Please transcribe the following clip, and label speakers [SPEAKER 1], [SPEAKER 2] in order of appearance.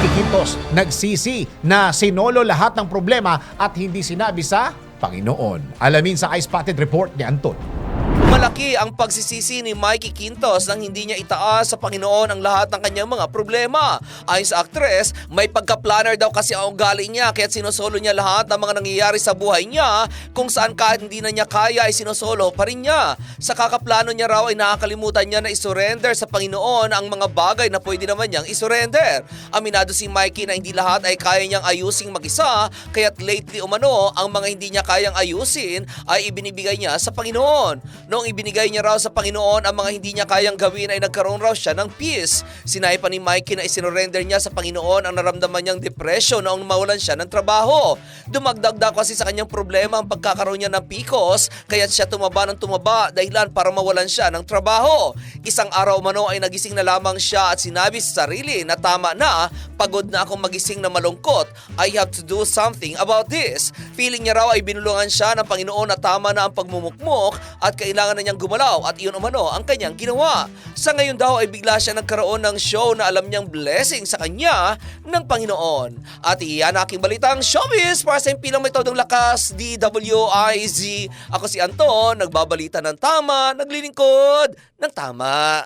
[SPEAKER 1] Mikey Quintos nagsisi na sinolo lahat ng problema at hindi sinabi sa Panginoon. Alamin sa Ice Spotted Report ni Anton.
[SPEAKER 2] Malaki ang pagsisisi ni Mikey Quintos nang hindi niya itaas sa Panginoon ang lahat ng kanyang mga problema. Ayon sa aktres, may pagka-planner daw kasi ang ugali niya kaya sinusolo niya lahat ng mga nangyayari sa buhay niya kung saan kahit hindi na niya kaya ay sinusolo pa rin niya. Sa kakaplano niya raw ay nakakalimutan niya na isurrender sa Panginoon ang mga bagay na pwede naman niyang isurrender. Aminado si Mikey na hindi lahat ay kaya niyang ayusing mag-isa kaya't lately umano ang mga hindi niya kayang ayusin ay ibinibigay niya sa Panginoon. Noong ibinigay niya raw sa Panginoon ang mga hindi niya kayang gawin ay nagkaroon raw siya ng peace. Sinabi pa ni Mikey na isinurrender niya sa Panginoon ang naramdaman niyang depression noong mawalan siya ng trabaho. Dumagdag daw kasi sa kanyang problema ang pagkakaroon niya ng PCOS kaya siya tumaba ng tumaba dahilan para mawalan siya ng trabaho. Isang araw mano ay nagising na lamang siya at sinabi sa sarili na tama na, pagod na akong magising na malungkot. I have to do something about this. Feeling niya raw ay binulungan siya ng Panginoon na tama na ang pagmumukmok at kailangan na niyang gumalaw at iyon umano ang kanyang ginawa. Sa ngayon daw ay bigla siya nagkaroon ng show na alam niyang blessing sa kanya ng Panginoon. At iyan aking balitang showbiz para sa impilang may todong lakas, DWIZ. Ako si Anton, nagbabalita ng tama, naglilingkod ng tama.